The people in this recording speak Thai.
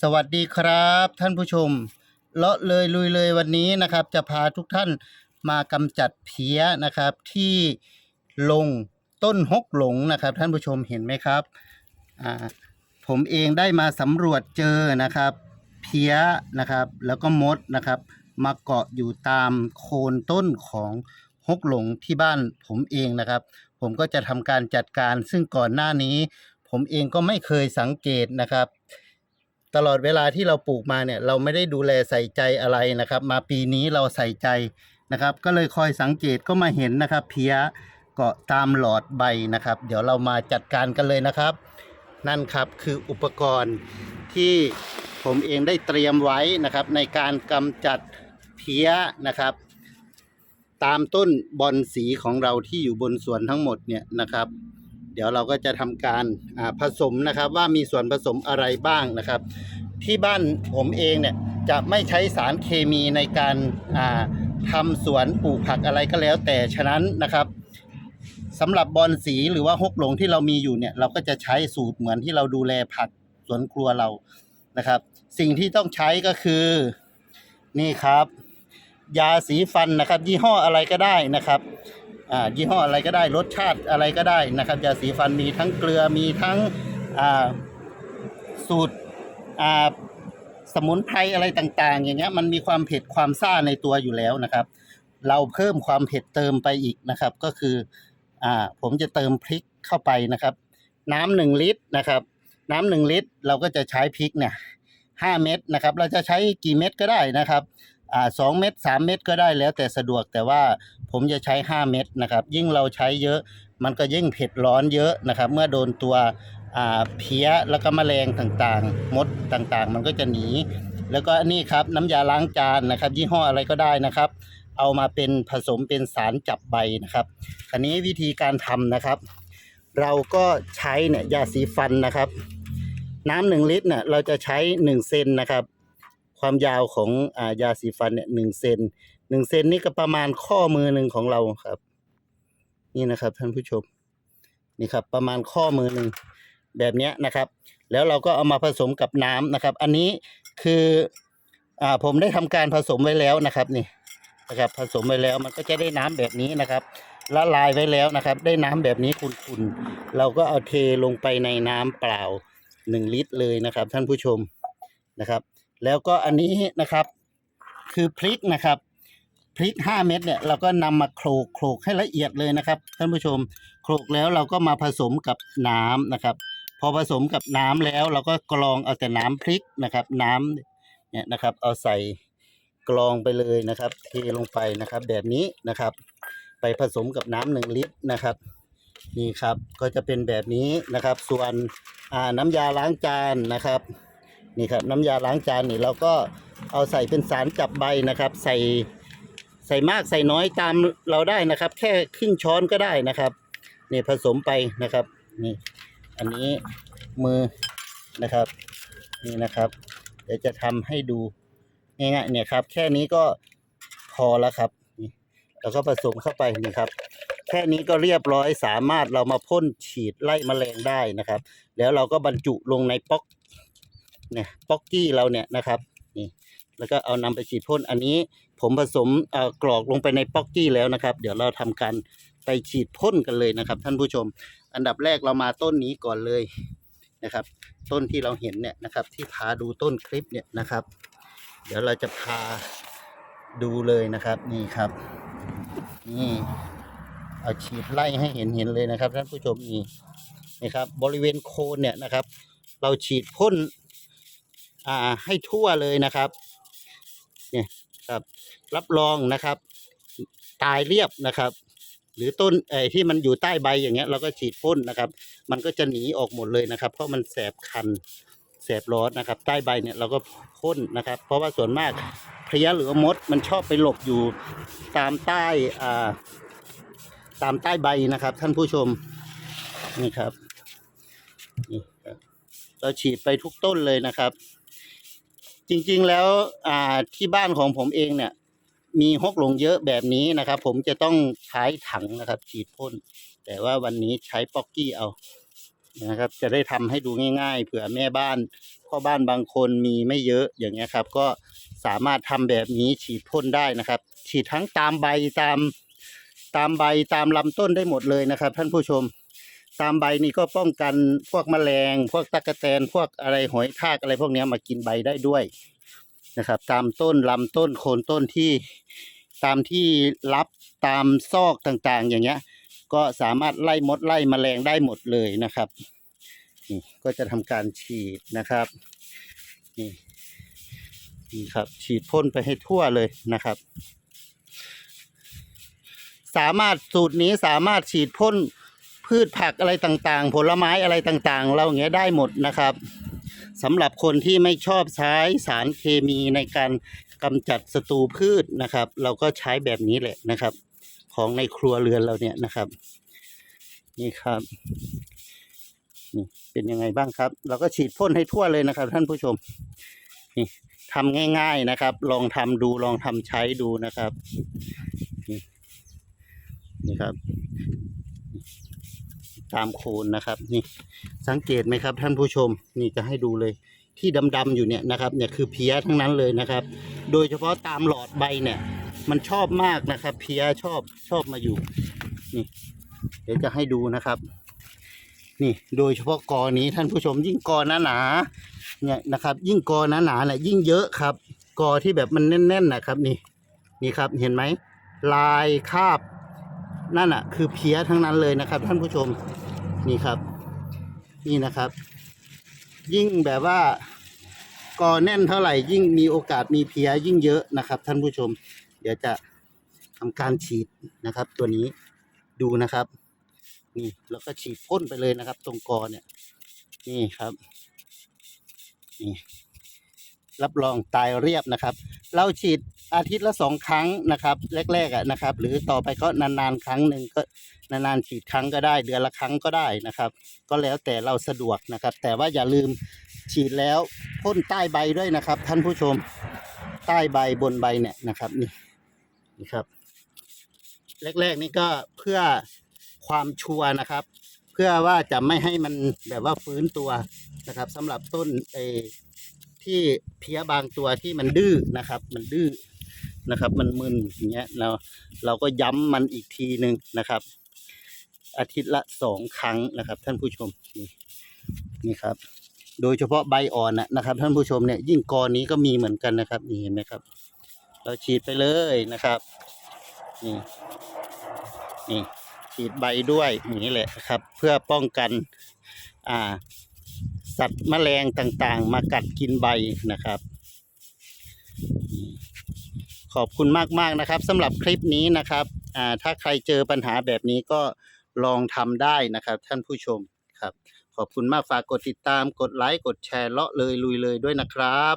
สวัสดีครับท่านผู้ชม เลาะเลยลุยเลยวันนี้นะครับ จะพาทุกท่านมากำจัดเพี้ยนะครับที่ลงต้นฮกหลงนะครับ ท่านผู้ชมเห็นไหมครับผมเองได้มาสำรวจเจอนะครับ เพี้ยนะครับ แล้วก็มดนะครับ มาเกาะอยู่ตามโคนต้นของฮกหลงที่บ้านผมเองนะครับ ผมก็จะทำการจัดการซึ่งก่อนหน้านี้ ผมเองก็ไม่เคยสังเกตนะครับ ตลอดเวลาที่เราปลูกมาเนี่ยเราไม่ได้ดูแลใส่ใจอะไรนะครับ มาปีนี้เราใส่ใจนะครับ ก็เลยคอยสังเกตก็มาเห็นนะครับ เพี้ยเกาะตามหลอดใบนะครับ เดี๋ยวเรามาจัดการกันเลยนะครับ นั่นครับคืออุปกรณ์ที่ผมเองได้เตรียมไว้นะครับ ในการกำจัดเพี้ยนะครับ ตามต้นบอนสีของเราที่อยู่บนสวนทั้งหมดเนี่ยนะครับ เดี๋ยวเราก็จะทำการผสมนะครับ ว่ามีส่วนผสมอะไรบ้างนะครับ ที่บ้านผมเองเนี่ยจะไม่ใช้สารเคมีในการอ่าทำสวนปลูกผักอะไรก็แล้วแต่ฉะนั้นนะครับสำหรับบอนสีหรือว่าฮกหลงที่เรามีอยู่เนี่ย เราก็จะใช้สูตรเหมือนที่เราดูแลผักสวนครัวเรานะครับ สิ่งที่ต้องใช้ก็คือ นี่ครับ ยาสีฟันนะครับ ยี่ห้ออะไรก็ได้นะครับ ยี่ห้ออะไรก็ได้รสชาติอะไรก็ได้นะครับยาสีฟันมีทั้งเกลือมีทั้งอ่าสูตรอ่าสมุนไพรอะไรต่างๆ อย่างเงี้ยมันมีความเผ็ดความซ่าในตัวอยู่แล้วนะครับ เราเพิ่มความเผ็ดเติมไปอีกนะครับ ก็คืออ่าผมจะเติมพริกเข้าไปนะครับ น้ำหนึ่งลิตรนะครับ น้ำหนึ่งลิตร เราก็จะใช้พริกเนี่ยห้าเม็ดนะครับ เราจะใช้กี่เม็ดก็ได้นะครับ อ่าสองเม็ดสามเม็ดก็ได้แล้วแต่สะดวกแต่ว่าผมจะใช้ห้าเม็ดนะครับ ยิ่งเราใช้เยอะมันก็ยิ่งเผ็ดร้อนเยอะนะครับ เมื่อโดนตัวอ่าเพี้ยแล้วก็แมลงต่างๆ มดต่างๆ มันก็จะหนี แล้วก็นี่ครับน้ำยาล้างจานนะครับ ยี่ห้ออะไรก็ได้นะครับ เอามาเป็นผสมเป็นสารจับใบนะครับอันนี้วิธีการทำนะครับ เราก็ใช้เนี่ยยาสีฟันนะครับ น้ำหนึ่งลิตรเนี่ยเราจะใช้หนึ่งเซนนะครับ ความยาวของอายาสีฟันเนี่ยหนึ่งเซนหนึ่งเซนนี่ก็ประมาณข้อมือหนึ่งของเราครับ นี่นะครับ ท่านผู้ชมนี่ครับ ประมาณข้อมือหนึ่งแบบนี้นะครับ แล้วเราก็เอามาผสมกับน้ำนะครับ อันนี้คืออ่าผมได้ทำการผสมไว้แล้วนะครับนี่นะครับ ผสมไว้แล้วมันก็จะได้น้ำแบบนี้นะครับละลายไว้แล้วนะครับ ได้น้ำแบบนี้ขุ่นๆเราก็เอาเทลงไปในน้ำเปล่าหนึ่งลิตรเลยนะครับ ท่านผู้ชมนะครับ แล้วก็อันนี้นะครับ คือพริกนะครับพริกห้าเม็ดเนี่ยเราก็นำมาโขลกโขลกให้ละเอียดเลยนะครับท่านผู้ชมโขลกแล้วเราก็มาผสมกับน้ำนะครับ พอผสมกับน้ำแล้วเราก็กรองเอาแต่น้ำพริกนะครับ น้ำเนี่ยนะครับ เอาใส่กรองไปเลยนะครับ เทลงไปนะครับ แบบนี้นะครับ ไปผสมกับน้ำหนึ่งลิตรนะครับ นี่ครับก็จะเป็นแบบนี้นะครับ ส่วนน้ำยาล้างจานนะครับ นี่ครับน้ำยาล้างจานนี่เราก็เอาใส่เป็นสารจับใบนะครับ ใส่ใส่มากใส่น้อยตามเราได้นะครับ แค่ครึ่งช้อนก็ได้นะครับนี่ผสมไปนะครับนี่อันนี้มือนะครับนี่นะครับ เดี๋ยวจะทำให้ดูง่ายๆเนี่ยครับ แค่นี้ก็พอแล้วครับนี่แล้วก็ผสมเข้าไปนี่ครับ แค่นี้ก็เรียบร้อยสามารถเรามาพ่นฉีดไล่แมลงได้นะครับ แล้วเราก็บรรจุลงในป๊อก เนี่ยป๊อกกี้เราเนี่ยนะครับนี่แล้วก็เอานำไปฉีดพ่นอันนี้ผมผสมเอ่อกรอกลงไปในป๊อกกี้แล้วนะครับ เดี๋ยวเราทำการไปฉีดพ่นกันเลยนะครับ ท่านผู้ชม อันดับแรกเรามาต้นนี้ก่อนเลยนะครับ ต้นที่เราเห็นเนี่ยนะครับ ที่พาดูต้นคลิปเนี่ยนะครับ เดี๋ยวเราจะพาดูเลยนะครับนี่ครับนี่เอาฉีดไล่ให้เห็นเห็นเลยนะครับ ท่านผู้ชมนี่นี่ครับ บริเวณโคนเนี่ยนะครับ เราฉีดพ่น อ่าให้ทั่วเลยนะครับเนี่ยครับรับรองนะครับ ตายเรียบนะครับ หรือต้นไอ้ที่มันอยู่ใต้ใบอย่างเงี้ย เราก็ฉีดพ่นนะครับ มันก็จะหนีออกหมดเลยนะครับ เพราะมันแสบคันแสบร้อนนะครับ ใต้ใบเนี่ยเราก็พ่นนะครับ เพราะว่าส่วนมากพลี้ยหรือมดมันชอบไปหลบอยู่ตามใต้อ่าตามใต้ใบนะครับ ท่านผู้ชมนี่ครับนี่ครับเราฉีดไปทุกต้นเลยนะครับ จริงๆแล้วอ่าที่บ้านของผมเองเนี่ย มีฮกหลงเยอะแบบนี้นะครับ ผมจะต้องใช้ถังนะครับ ฉีดพ่น แต่ว่าวันนี้ใช้ป๊อกกี้เอานะครับ จะได้ทำให้ดูง่ายๆ เผื่อแม่บ้านพ่อบ้านบางคนมีไม่เยอะอย่างเงี้ยครับ ก็สามารถทำแบบนี้ฉีดพ่นได้นะครับ ฉีดทั้งตามใบตาม ตามใบตามลำต้นได้หมดเลยนะครับ ท่านผู้ชม ตามใบนี่ก็ป้องกันพวกแมลง พวกตะกแตน พวกอะไรหอยทากอะไรพวกนี้มากินใบได้ด้วยนะครับ ตามต้นลำต้นโคนต้นที่ตามที่รับตามซอกต่างๆ อย่างเงี้ย ก็สามารถไล่มดไล่แมลงได้หมดเลยนะครับนี่ก็จะทำการฉีดนะครับนี่นี่ครับฉีดพ่นไปให้ทั่วเลยนะครับ สามารถสูตรนี้สามารถฉีดพ่น พืชผักอะไรต่างๆ ผลไม้อะไรต่างๆ เราอย่างเงี้ยได้หมดนะครับสำหรับคนที่ไม่ชอบใช้สารเคมีในการกำจัดศัตรูพืชนะครับ เราก็ใช้แบบนี้แหละนะครับ ของในครัวเรือนเราเนี่ยนะครับ นี่ครับนี่เป็นยังไงบ้างครับ เราก็ฉีดพ่นให้ทั่วเลยนะครับ ท่านผู้ชมนี่ทำง่าย ๆนะครับ ลองทำดูลองทำใช้ดูนะครับนี่นี่ครับ ตามโคนนะครับนี่สังเกตไหมครับท่านผู้ชมนี่จะให้ดูเลยที่ดำๆอยู่เนี่ยนะครับเนี่ยคือเพี้ยทั้งนั้นเลยนะครับ โดยเฉพาะตามหลอดใบเนี่ยมันชอบมากนะครับ เพี้ยชอบชอบมาอยู่นี่เดี๋ยวจะให้ดูนะครับ นี่โดยเฉพาะกอนี้ท่านผู้ชมยิ่งกอหนาๆเนี่ยนะครับ ยิ่งกอหนาๆเนี่ยยิ่งเยอะครับ กอที่แบบมันแน่นๆนะครับ นี่นี่ครับเห็นไหมลายคาบ นั่นอะคือเพี้ยทั้งนั้นเลยนะครับ ท่านผู้ชมนี่ครับ นี่นะครับ ยิ่งแบบว่ากอแน่นเท่าไหร่ยิ่งมีโอกาสมีเพี้ยยิ่งเยอะนะครับ ท่านผู้ชม เดี๋ยวจะทำการฉีดนะครับ ตัวนี้ดูนะครับ นี่แล้วก็ฉีดพ่นไปเลยนะครับ ตรงกอเนี่ย นี่ครับนี่รับรองตายเรียบนะครับ เราฉีด อาทิตย์ละสองครั้งนะครับแรกๆอะนะครับ หรือต่อไปก็นานๆครั้งหนึ่งก็นานๆฉีดครั้งก็ได้ เดือนละครั้งก็ได้นะครับ ก็แล้วแต่เราสะดวกนะครับ แต่ว่าอย่าลืมฉีดแล้วพ่นใต้ใบด้วยนะครับ ท่านผู้ชมใต้ใบบนใบเนี่ยนะครับนี่นี่ครับ แรกๆนี่ก็เพื่อความชัวร์นะครับ เพื่อว่าจะไม่ให้มันแบบว่าฟื้นตัวนะครับสำหรับต้นเออที่เพี้ยบางตัวที่มันดื้อนะครับ มันดื้อ นะครับ มันมึนอย่างเงี้ยเราเราก็ย้ำมันอีกทีหนึ่งนะครับ อาทิตย์ละสองครั้งนะครับ ท่านผู้ชมนี่นี่ครับ โดยเฉพาะใบอ่อนนะนะครับ ท่านผู้ชมเนี่ยยิ่งกอนี้ก็มีเหมือนกันนะครับนี่เห็นไหมครับ เราฉีดไปเลยนะครับนี่นี่ฉีดใบด้วยอย่างนี้แหละครับ เพื่อป้องกันอ่าสัตว์แมลงต่างๆ มากัดกินใบนะครับ ขอบคุณมากๆนะครับสำหรับคลิปนี้นะครับอ่าถ้าใครเจอปัญหาแบบนี้ก็ลองทำได้นะครับท่านผู้ชมครับ ขอบคุณมากฝากกดติดตามกดไลค์กดแชร์เลาะเลยลุยเลยด้วยนะครับ